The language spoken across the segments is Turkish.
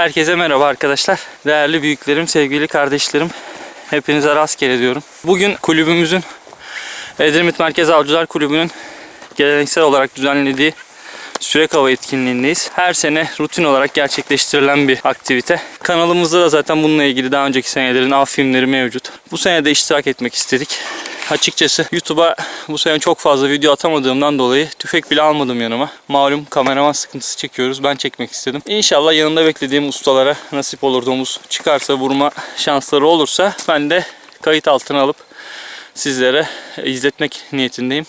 Herkese merhaba arkadaşlar. Değerli büyüklerim, sevgili kardeşlerim. Hepinize rastgele diyorum. Bugün kulübümüzün Edremit Merkez Avcılar Kulübü'nün geleneksel olarak düzenlediği Sürek Hava etkinliğindeyiz. Her sene rutin olarak gerçekleştirilen bir aktivite. Kanalımızda da zaten bununla ilgili daha önceki senelerin av filmleri mevcut. Bu sene de iştirak etmek istedik. Açıkçası YouTube'a bu sene çok fazla video atamadığımdan dolayı tüfek bile almadım yanıma. Malum kameraman sıkıntısı çekiyoruz. Ben çekmek istedim. İnşallah yanında beklediğim ustalara nasip olur domuz çıkarsa vurma şansları olursa ben de kayıt altına alıp sizlere izletmek niyetindeyim.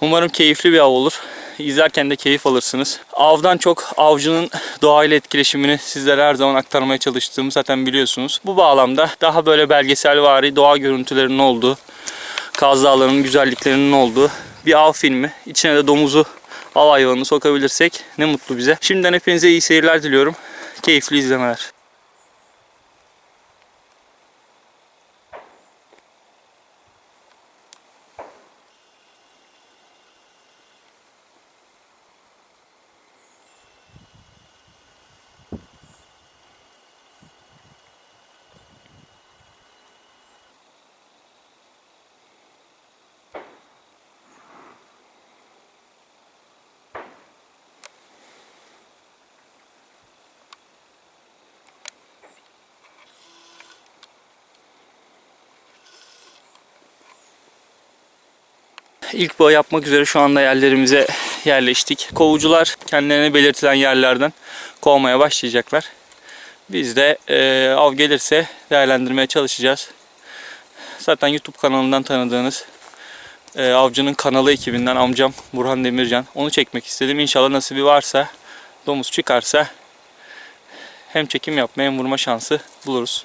Umarım keyifli bir av olur. İzlerken de keyif alırsınız. Avdan çok avcının doğayla etkileşimini sizlere her zaman aktarmaya çalıştığımı zaten biliyorsunuz. Bu bağlamda daha böyle belgeselvari doğa görüntülerinin olduğu, Kaz Dağları'nın güzelliklerinin olduğu bir av filmi. İçine de domuzu, av hayvanını sokabilirsek ne mutlu bize. Şimdiden hepinize iyi seyirler diliyorum. Keyifli izlemeler. İlk bağ yapmak üzere şu anda yerlerimize yerleştik. Kovucular kendilerine belirtilen yerlerden kovmaya başlayacaklar. Biz de e, av gelirse değerlendirmeye çalışacağız. Zaten YouTube kanalından tanıdığınız e, Avcı'nın kanalı ekibinden amcam Burhan Demircan. Onu çekmek istedim. İnşallah nasibi varsa, domuz çıkarsa hem çekim yapma hem vurma şansı buluruz.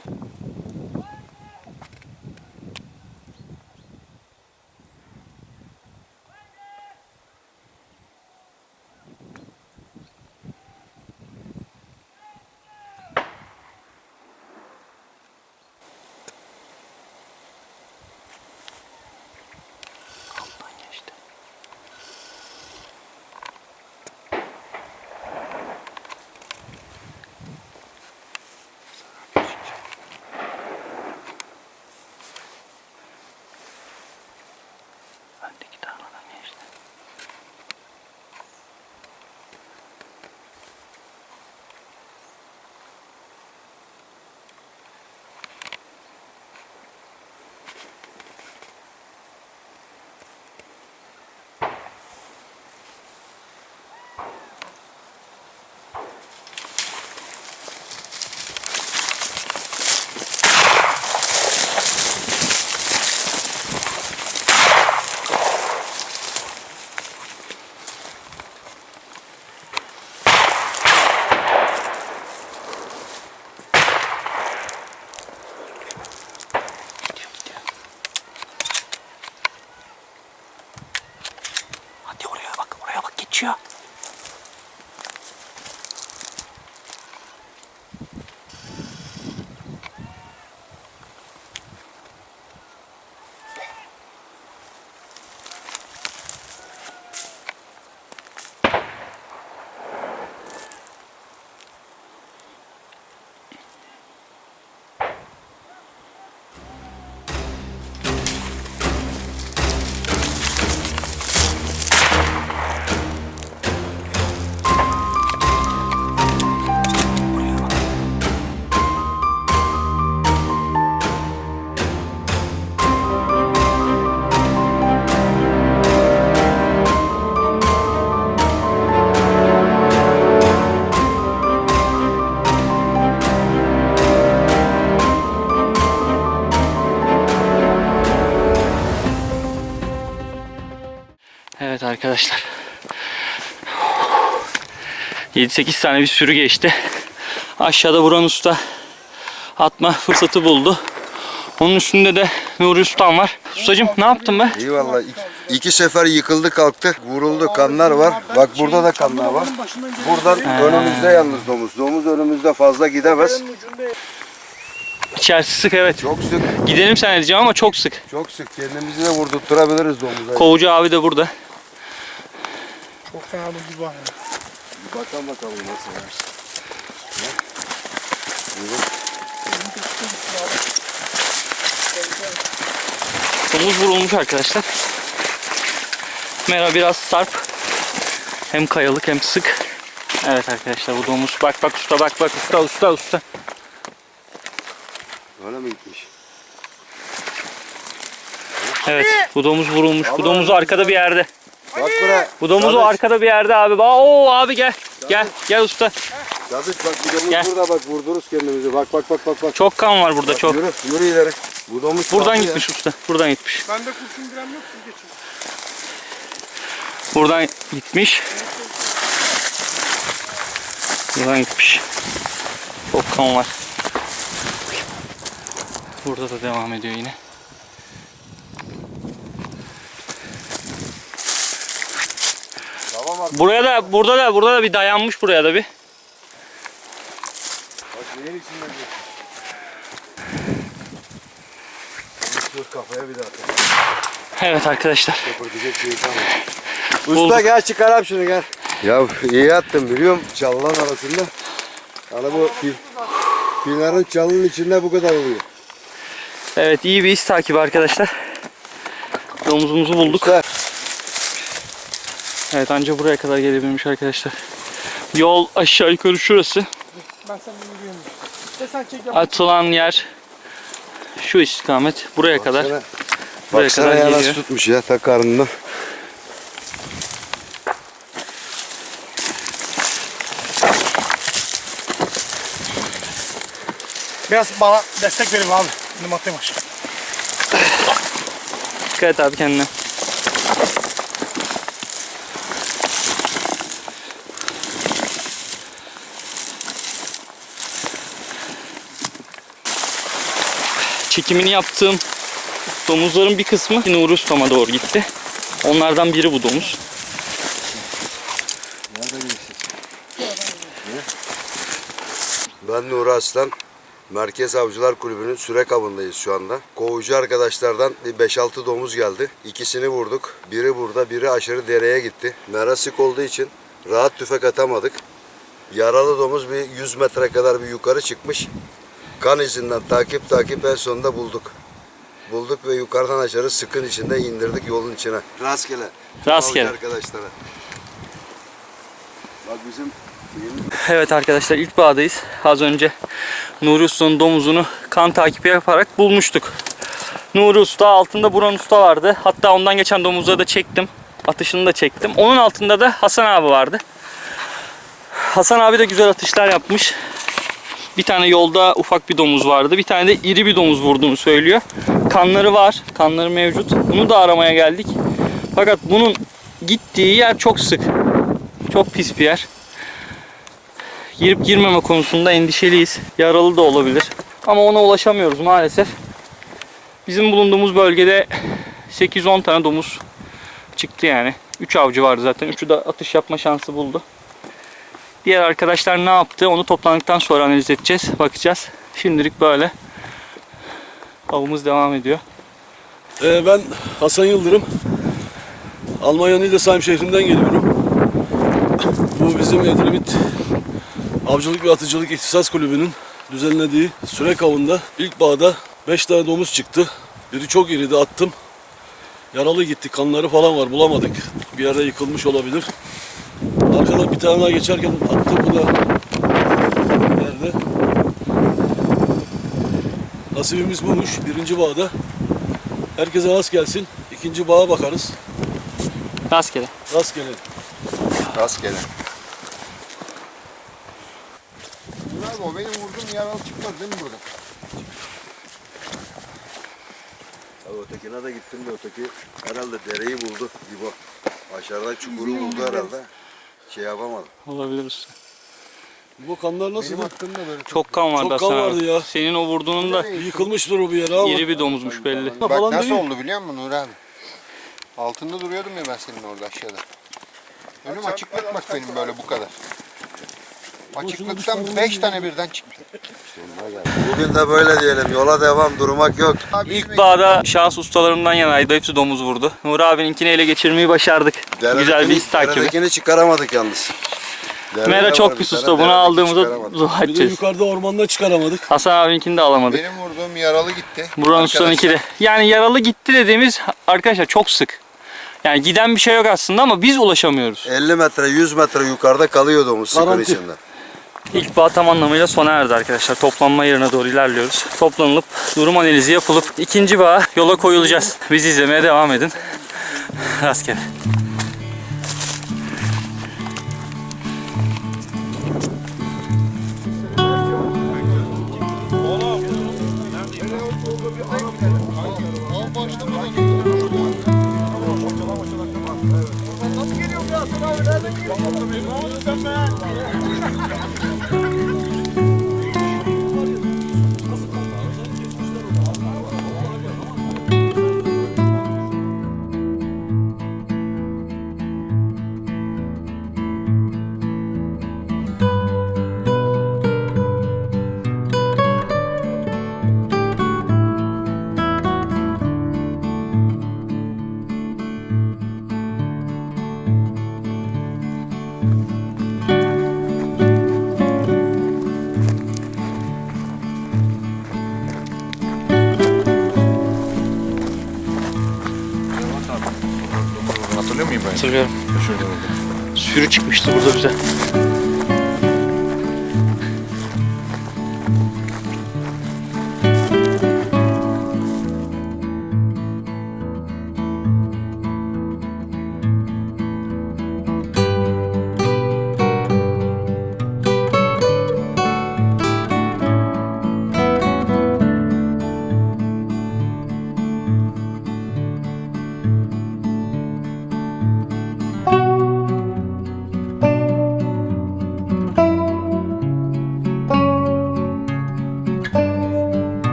Arkadaşlar. 7-8 tane bir sürü geçti. Aşağıda Buran Usta atma fırsatı buldu. Onun üstünde de Nuri Ustam var. Ustacım ne yaptın be? İyi valla. İki, sefer yıkıldı kalktı. Vuruldu kanlar var. Bak burada da kanlar var. Buradan önümüzde yalnız domuz. Domuz önümüzde fazla gidemez. İçerisi sık evet. Çok sık. Gidelim sen diyeceğim ama çok sık. Çok sık. Kendimizi de vurdurtturabiliriz domuza. Kovucu abi de burada. Çok fena bir var. Bakalım bakalım nasıl. Domuz vurulmuş arkadaşlar. Mera biraz sarp. Hem kayalık hem sık. Evet arkadaşlar bu domuz. Bak bak usta bak bak usta usta usta. Öyle mi gitmiş? Evet bu domuz vurulmuş. Bu domuz arkada bir yerde. Bak buraya. Bu domuz o Dadıç, arkada bir yerde abi. Ba- Oo abi gel. Gel gel usta. Dadıç bak bu domuz Gel. burada bak vurduruz kendimizi. Bak bak bak bak. bak. Çok kan var burada Bak, çok. Yürü, yürü ileri. Bu domuz Buradan farklı ya. gitmiş usta. Buradan gitmiş. Bende kurşun giren yok siz geçin. Buradan gitmiş. Buradan gitmiş. Çok kan var. Burada da devam ediyor yine. Bak. Buraya da burada da burada da bir dayanmış buraya da bir. Bak neyin içinden dur kafaya bir daha. Evet arkadaşlar. Kıpırdayacak şey. Usta gel çıkaralım şunu gel. Ya iyi attın biliyorum çalılan arasında. Hani bu fil, fillerin çalının içinde bu kadar oluyor. Evet iyi bir iz takibi arkadaşlar. Domuzumuzu bulduk. Usta Evet anca buraya kadar gelebilmiş arkadaşlar. Yol aşağı yukarı şurası. Ben sen. Atılan yer şu istikamet. Buraya kadar. baksana, Buraya baksana kadar ya nasıl tutmuş ya ta karnından. Biraz bana destek verin abi. Benim atayım aşağı. Dikkat et abi kendine. Çekimini yaptığım domuzların bir kısmı Nuri Usta'ma doğru gitti. Onlardan biri bu domuz. Ben Nuri Aslan. Merkez Avcılar Kulübü'nün sürek avındayız şu anda. Kovucu arkadaşlardan bir 5-6 domuz geldi. İkisini vurduk. Biri burada, biri aşırı dereye gitti. Mera sık olduğu için rahat tüfek atamadık. Yaralı domuz bir 100 metre kadar bir yukarı çıkmış. Kan izinden takip takip en sonunda bulduk. Bulduk ve yukarıdan aşağı sıkın içinde indirdik yolun içine. Rastgele. Rastgele. Arkadaşlara. Bak bizim Evet arkadaşlar ilk bağdayız. Az önce Nuri Usta'nın domuzunu kan takibi yaparak bulmuştuk. Nuri Usta altında Buran Usta vardı. Hatta ondan geçen domuzları da çektim. Atışını da çektim. Onun altında da Hasan abi vardı. Hasan abi de güzel atışlar yapmış. Bir tane yolda ufak bir domuz vardı. Bir tane de iri bir domuz vurduğunu söylüyor. Kanları var. Kanları mevcut. Bunu da aramaya geldik. Fakat bunun gittiği yer çok sık. Çok pis bir yer girip girmeme konusunda endişeliyiz. Yaralı da olabilir. Ama ona ulaşamıyoruz maalesef. Bizim bulunduğumuz bölgede 8-10 tane domuz çıktı yani. 3 avcı vardı zaten. Üçü de atış yapma şansı buldu. Diğer arkadaşlar ne yaptı onu toplandıktan sonra analiz edeceğiz. Bakacağız. Şimdilik böyle. Avımız devam ediyor. Ee, ben Hasan Yıldırım. Almanya'nın Hildesheim şehrinden geliyorum. Bu bizim Edremit Avcılık ve Atıcılık İhtisas Kulübü'nün düzenlediği sürek avında ilk bağda 5 tane domuz çıktı. Biri çok iriydi attım. Yaralı gitti kanları falan var bulamadık. Bir yerde yıkılmış olabilir. Arkadan bir tane daha geçerken attım bu da yerde. Nasibimiz buymuş birinci bağda. Herkese rast gelsin. İkinci bağa bakarız. Rastgele. Rastgele. Abi o benim vurduğum yaralı çıkmaz değil mi burada? Abi ötekine de gittim de öteki herhalde dereyi buldu İbo. Aşağıdan çukuru buldu herhalde. Şey yapamadım. Olabilir usta. Bu kanlar nasıl? Benim hakkımda böyle Çok kan vardı Çok kan Hasan abi. vardı ya. Senin o vurduğunun da Yıkılmıştır o bir yere ama. iri bir domuzmuş belli. Bak falan nasıl değil. oldu biliyor musun Nur abi? Altında duruyordum ya ben senin orada aşağıda. Önüm açıklık bak benim böyle bu kadar. Açıklıktan 5 tane birden çıktı. Bugün de böyle diyelim. Yola devam, durmak yok. İlk bağda şans ustalarımdan yanaydı. Hepsi domuz vurdu. Nuri abininkini ele geçirmeyi başardık. Güzel bir iz takibi. Deredekini çıkaramadık yalnız. Derede Mera çok bir pis usta. Bunu aldığımızda. Bir de edeceğiz. yukarıda ormanda çıkaramadık. Hasan abinkini de alamadık. Benim vurduğum yaralı gitti. Buranın ustanınki de. Yani yaralı gitti dediğimiz arkadaşlar çok sık. Yani giden bir şey yok aslında ama biz ulaşamıyoruz. 50 metre 100 metre yukarıda kalıyordu o sıkın Garanti. içinde. İlk bağ tam anlamıyla sona erdi arkadaşlar. Toplanma yerine doğru ilerliyoruz. Toplanılıp durum analizi yapılıp ikinci bağa yola koyulacağız. Bizi izlemeye devam edin. Rastgele. Hatırlıyorum. Şurada. Sürü çıkmıştı burada bize.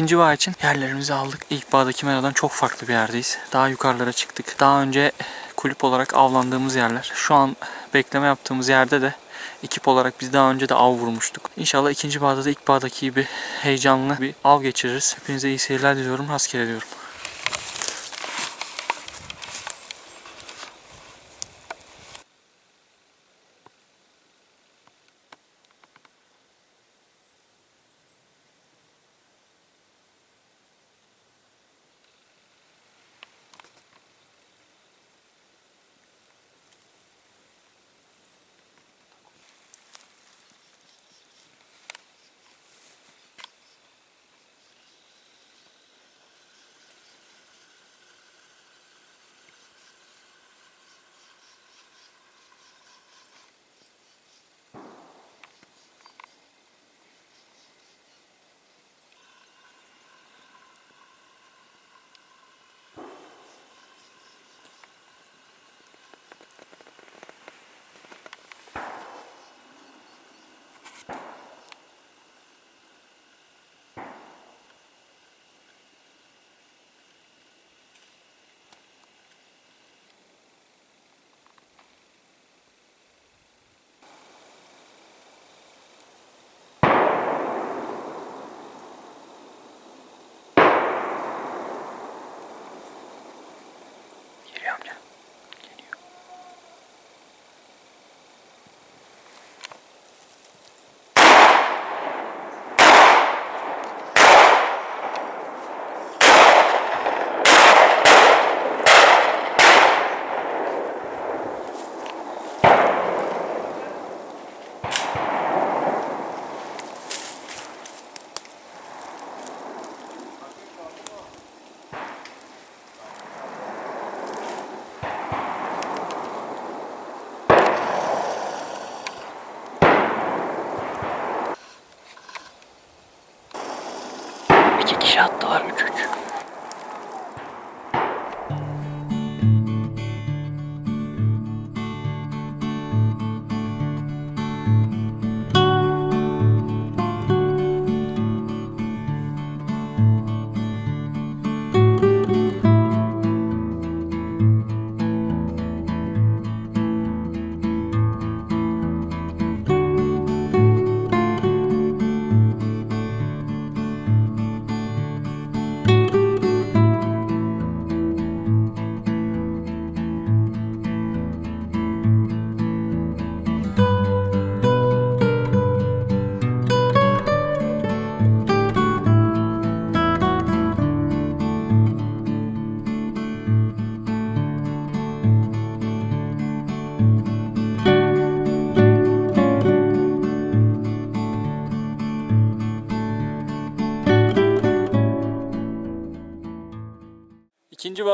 İkinci bağ için yerlerimizi aldık. İlk bağdaki meradan çok farklı bir yerdeyiz. Daha yukarılara çıktık. Daha önce kulüp olarak avlandığımız yerler. Şu an bekleme yaptığımız yerde de ekip olarak biz daha önce de av vurmuştuk. İnşallah ikinci bağda da ilk bağdaki gibi heyecanlı bir av geçiririz. Hepinize iyi seyirler diliyorum. Rastgele diyorum.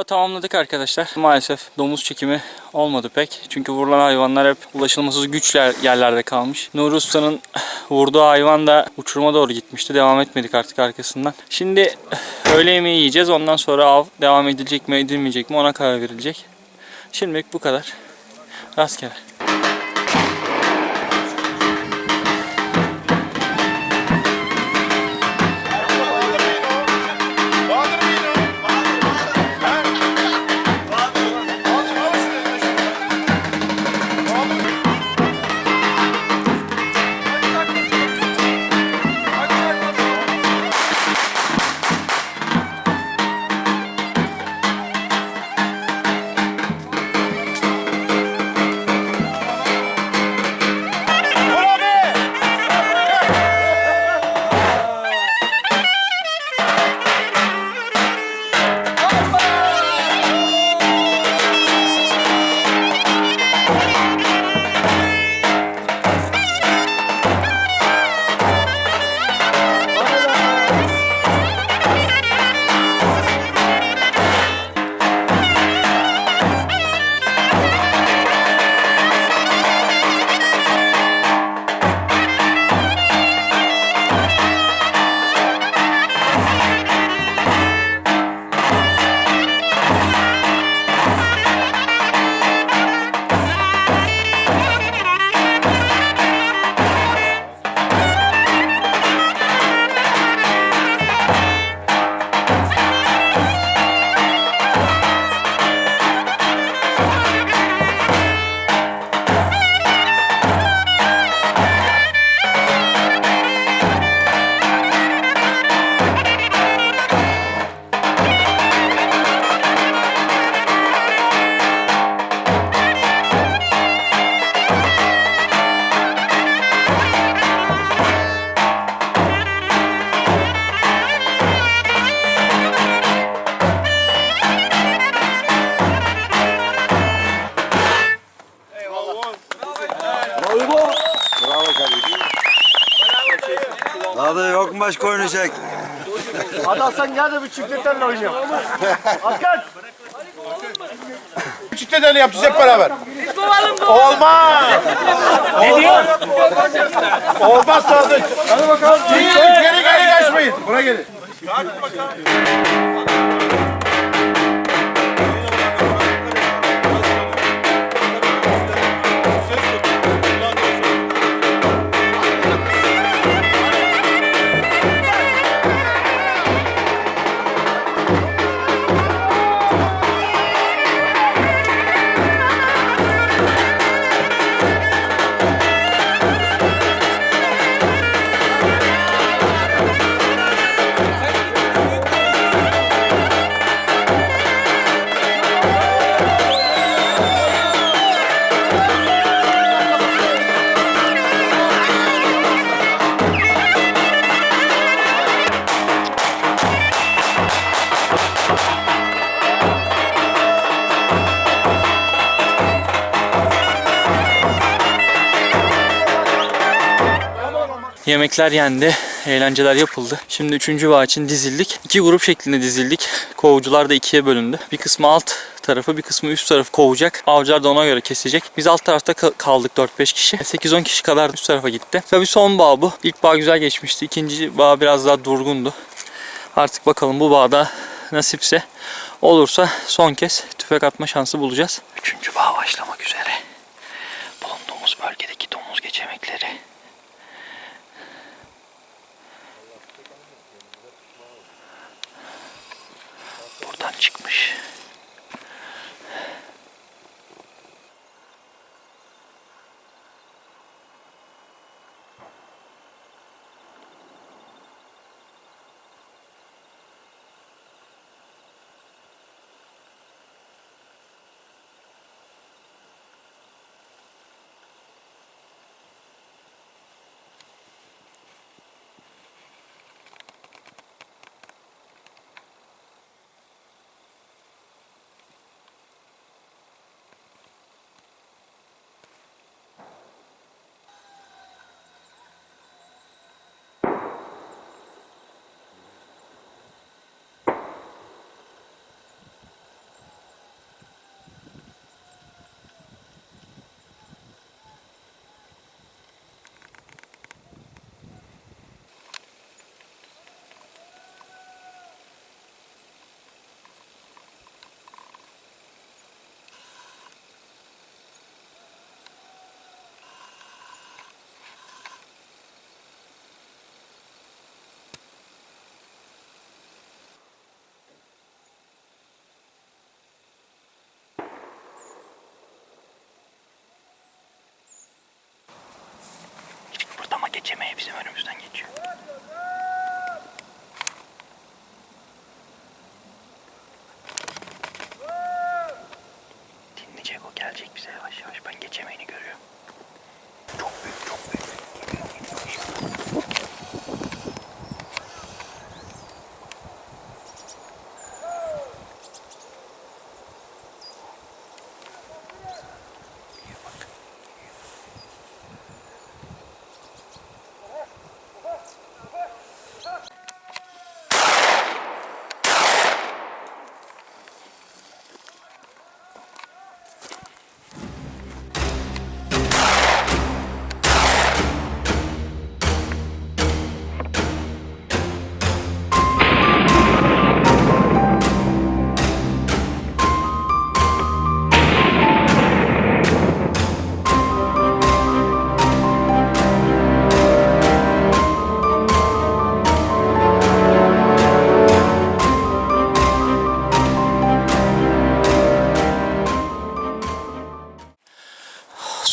Tamamladık arkadaşlar. Maalesef domuz çekimi olmadı pek. Çünkü vurulan hayvanlar hep ulaşılmasız güçler yerlerde kalmış. Nuri Usta'nın vurduğu hayvan da uçuruma doğru gitmişti. Devam etmedik artık arkasından. Şimdi öğle yemeği yiyeceğiz. Ondan sonra av devam edilecek mi edilmeyecek mi ona karar verilecek. Şimdilik bu kadar. Rastgele. Oynayacak. Hadi Hasan gel de bir çiftliklerle oynayalım. Hakan. Çiftliklerle yapacağız hep beraber. Olmaz. Ne diyor? Olmaz Sadık. Hadi bakalım. Geri geri kaçmayın. Buna gelin. Yemekler yendi, eğlenceler yapıldı. Şimdi üçüncü bağ için dizildik. İki grup şeklinde dizildik. Kovucular da ikiye bölündü. Bir kısmı alt tarafı, bir kısmı üst tarafı kovacak. Avcılar da ona göre kesecek. Biz alt tarafta kal- kaldık 4-5 kişi. 8-10 kişi kadar üst tarafa gitti. Tabii son bağ bu. İlk bağ güzel geçmişti. İkinci bağ biraz daha durgundu. Artık bakalım bu bağda nasipse olursa son kez tüfek atma şansı bulacağız. Üçüncü bağ başlamak üzere. bizim önümüzden geçiyor.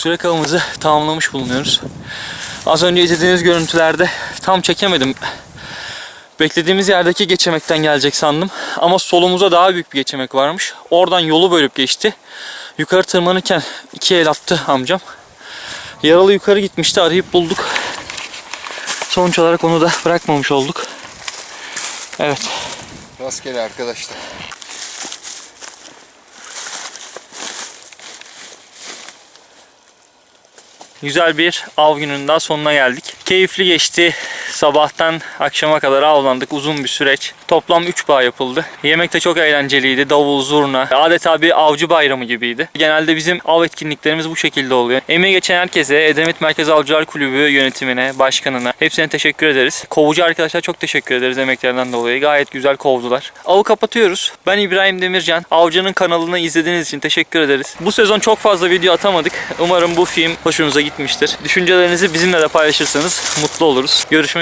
Sürek avımızı tamamlamış bulunuyoruz. Az önce izlediğiniz görüntülerde tam çekemedim. Beklediğimiz yerdeki geçemekten gelecek sandım. Ama solumuza daha büyük bir geçemek varmış. Oradan yolu bölüp geçti. Yukarı tırmanırken iki el attı amcam. Yaralı yukarı gitmişti arayıp bulduk. Sonuç olarak onu da bırakmamış olduk. Evet. Rastgele arkadaşlar. Güzel bir av gününün daha sonuna geldik. Keyifli geçti. Sabahtan akşama kadar avlandık. Uzun bir süreç. Toplam 3 bağ yapıldı. Yemek de çok eğlenceliydi. Davul, zurna. Adeta bir avcı bayramı gibiydi. Genelde bizim av etkinliklerimiz bu şekilde oluyor. Emeği geçen herkese, Edremit Merkez Avcılar Kulübü yönetimine, başkanına hepsine teşekkür ederiz. Kovucu arkadaşlar çok teşekkür ederiz emeklerinden dolayı. Gayet güzel kovdular. Avı kapatıyoruz. Ben İbrahim Demircan. Avcının kanalını izlediğiniz için teşekkür ederiz. Bu sezon çok fazla video atamadık. Umarım bu film hoşunuza gitmiştir. Düşüncelerinizi bizimle de paylaşırsanız mutlu oluruz.